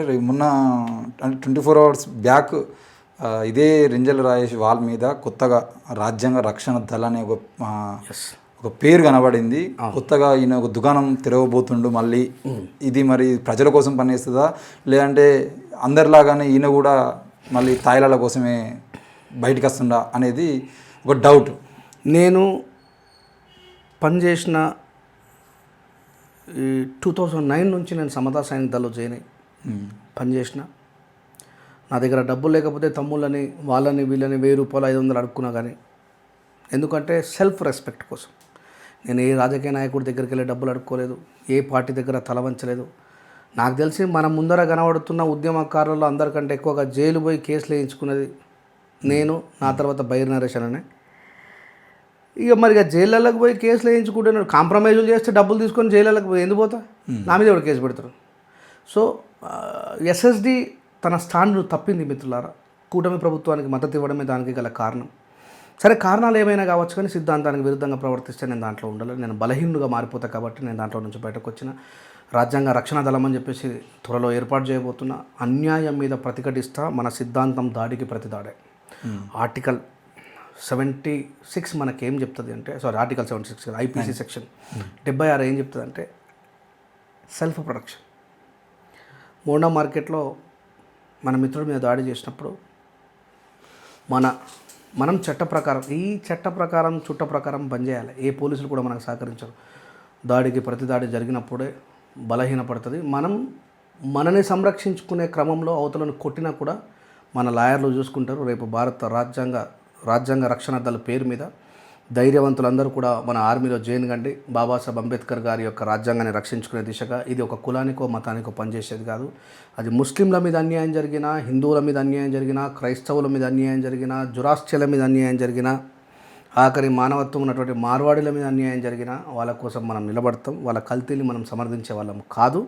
అంటే మొన్న అంటే ట్వంటీ ఫోర్ అవర్స్ బ్యాక్ ఇదే రెంజల్ రాజేష్ వాల్ మీద కొత్తగా రాజ్యాంగ రక్షణ దళ అనే ఒక ఒక పేరు కనబడింది. కొత్తగా ఈయన ఒక దుకాణం తెరవబోతుండు మళ్ళీ. ఇది మరి ప్రజల కోసం పనిచేస్తుందా? లేదంటే అందరిలాగానే ఈయన కూడా మళ్ళీ తాయిలాల కోసమే బయటకు వస్తుందా అనేది ఒక డౌట్ నేను పనిచేసిన ఈ టూ థౌజండ్ నైన్ నుంచి నేను సమతా సైనిక దళలో జాయిన్ అయ్యి పనిచేసిన. నా దగ్గర డబ్బులు లేకపోతే తమ్ముళ్ళని వాళ్ళని వీళ్ళని వెయ్యి రూపాయలు ఐదు వందలు అడుక్కున్నా కానీ ఎందుకంటే సెల్ఫ్ రెస్పెక్ట్ కోసం. నేను ఏ రాజకీయ నాయకుడి దగ్గరికి వెళ్ళి డబ్బులు అడుక్కోలేదు ఏ పార్టీ దగ్గర తల వంచలేదు. నాకు తెలిసి మన ముందర కనబడుతున్న ఉద్యమకారులు అందరికంటే ఎక్కువగా జైలు పోయి కేసులు వేయించుకున్నది నేను నా తర్వాత బైర్ నరేష్ అనే ఇక మరి ఇక జైళ్ళకి పోయి కేసులు వేయించుకుంటున్నాడు కాంప్రమైజులు చేస్తే డబ్బులు తీసుకొని జైళ్ళకి పోయి ఎందుకు పోతా? నా మీద ఎవరు కేసు పెడతారు? సో ఎస్ఎస్డి తన స్టాండ్ తప్పింది మిత్రులారా. కూటమి ప్రభుత్వానికి మద్దతు ఇవ్వడమే దానికి గల కారణం. సరే కారణాలు ఏమైనా కావచ్చు కానీ సిద్ధాంతానికి విరుద్ధంగా ప్రవర్తిస్తే నేను దాంట్లో ఉండాలి. నేను బలహీనుగా మారిపోతా కాబట్టి నేను దాంట్లో నుంచి బయటకు వచ్చిన. రాజ్యాంగ రక్షణ దళం అని చెప్పేసి త్వరలో ఏర్పాటు చేయబోతున్నా. అన్యాయం మీద ప్రతిఘటిస్తా మన సిద్ధాంతం దాడికి ప్రతిదాడే. ఆర్టికల్ సెవెంటీ సిక్స్ మనకి ఏం చెప్తుంది అంటే sorry article seventy six IPC section డెబ్బై ఆరు ఏం చెప్తుంది అంటే సెల్ఫ్ ప్రొడక్షన్ మోండా మార్కెట్లో మన మిత్రుడి మీద దాడి చేసినప్పుడు మన మనం చట్ట ప్రకారం ఈ చట్ట ప్రకారం చుట్ట ప్రకారం పనిచేయాలి ఏ పోలీసులు కూడా మనకు సహకరించరు. దాడికి ప్రతి దాడి జరిగినప్పుడే బలహీనపడుతుంది. మనం మనని సంరక్షించుకునే క్రమంలో అవతలను కొట్టినా కూడా మన లాయర్లు చూసుకుంటారు. రేపు భారత రాజ్యాంగ రాజ్యాంగ రక్షణ దళ పేరు మీద ధైర్యవంతులందరూ కూడా మన ఆర్మీలో జైన్ కండి. బాబాసాహెబ్ అంబేద్కర్ గారి యొక్క రాజ్యాంగాన్ని రక్షించుకునే దిశగా ఇది ఒక కులానికో మతానికో పనిచేసేది కాదు. అది ముస్లింల మీద అన్యాయం జరిగినా హిందువుల మీద అన్యాయం జరిగినా క్రైస్తవుల మీద అన్యాయం జరిగినా జురాస్ట్యల మీద అన్యాయం జరిగినా ఆఖరి మానవత్వం ఉన్నటువంటి మార్వాడీల మీద అన్యాయం జరిగినా వాళ్ళ కోసం మనం నిలబడతాం. వాళ్ళ కల్తీని మనం సమర్థించే వాళ్ళం కాదు.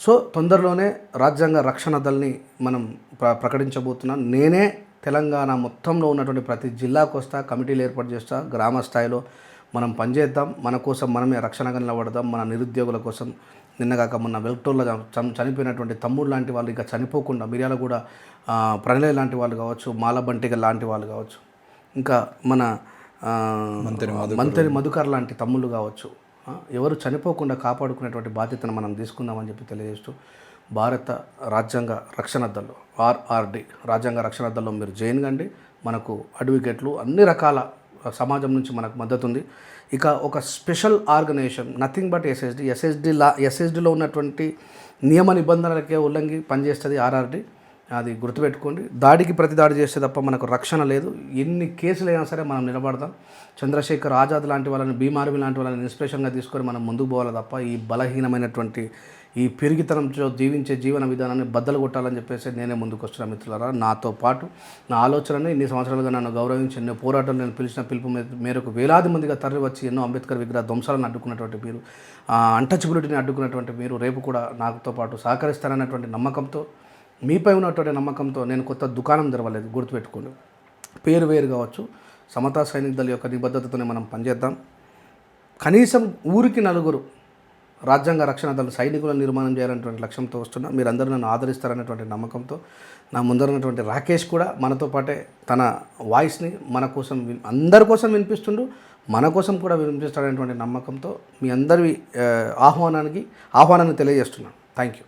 సో తొందరలోనే రాజ్యాంగ రక్షణ దళని మనం ప్ర ప్రకటించబోతున్నాం. నేనే తెలంగాణ మొత్తంలో ఉన్నటువంటి ప్రతి జిల్లాకు వస్తా కమిటీలు ఏర్పాటు చేస్తా గ్రామ స్థాయిలో మనం పనిచేద్దాం. మన కోసం మనమే రక్షణగా నిలబడదాం మన నిరుద్యోగుల కోసం నిన్నగాక మొన్న వెల్టోల్లో చం- చనిపోయినటువంటి తమ్ముడు లాంటి వాళ్ళు ఇంకా చనిపోకుండా మిర్యాల కూడా ప్రణయ్ లాంటి వాళ్ళు కావచ్చు మాలబంటిగ లాంటి వాళ్ళు కావచ్చు ఇంకా మన మంత్రి మధుకర్ లాంటి తమ్ముళ్ళు కావచ్చు ఎవరు చనిపోకుండా కాపాడుకునేటువంటి బాధ్యతను మనం తీసుకుందామని చెప్పి తెలియజేస్తూ భారత రాజ్యాంగ రక్షణ దళం ఆర్ఆర్డి రాజ్యాంగ రక్షణ దళం మీరు జాయిన్ కండి. మనకు అడ్వకేట్లు అన్ని రకాల సమాజం నుంచి మనకు మద్దతు ఉంది ఇక ఒక special organization nothing but SSD. SSD law ఎస్ఎస్డిలో ఉన్నటువంటి నియమ నిబంధనలకే ఉల్లంఘి పనిచేస్తుంది ఆర్ఆర్డి. అది గుర్తుపెట్టుకోండి. దాడికి ప్రతి దాడి చేస్తే తప్ప మనకు రక్షణ లేదు. ఎన్ని కేసులు అయినా సరే మనం నిలబడదాం చంద్రశేఖర్ ఆజాద్ లాంటి వాళ్ళని భీమార్వి లాంటి వాళ్ళని ఇన్స్పిరేషన్గా తీసుకొని మనం ముందుకు పోవాలి తప్ప ఈ బలహీనమైనటువంటి ఈ పెరిగితనంతో జీవించే జీవన విధానాన్ని బద్దలు కొట్టాలని చెప్పేసి నేనే ముందుకు వస్తున్నా మిత్రులారా. నాతో పాటు నా ఆలోచనని ఇన్ని సంవత్సరాలుగా నన్ను గౌరవించి ఎన్నో పోరాటం నేను పిలిచిన పిలుపు మేరకు వేలాది మందిగా తరలి వచ్చి ఎన్నో అంబేద్కర్ విగ్రహ ధ్వంసాలను అడ్డుకున్నటువంటి మీరు అంటచబిలిటీని అడ్డుకున్నటువంటి మీరు రేపు కూడా నాతో పాటు సహకరిస్తారన్నటువంటి నమ్మకంతో మీపై ఉన్నటువంటి నమ్మకంతో నేను కొత్త దుకాణం తెరవలేదు గుర్తుపెట్టుకోండి. పేరు వేరు కావచ్చు సమతా సైనిక దళ యొక్క నిబద్ధతతోనే మనం పనిచేద్దాం. కనీసం ఊరికి నలుగురు రాజ్యాంగ రక్షణ దళ సైనికుల నిర్మాణం చేయాలనేటువంటి లక్ష్యంతో వస్తున్నా. మీరందరూ నన్ను ఆదరిస్తారనేటువంటి నమ్మకంతో. నా ముందరున్నటువంటి రాకేష్ కూడా మనతో పాటే తన వాయిస్ని మన కోసం అందరి కోసం వినిపిస్తుండు. మన కోసం కూడా వినిపిస్తాడనేటువంటి నమ్మకంతో మీ అందరి ఆహ్వానానికి ఆహ్వానాన్ని తెలియజేస్తున్నాను థ్యాంక్ యూ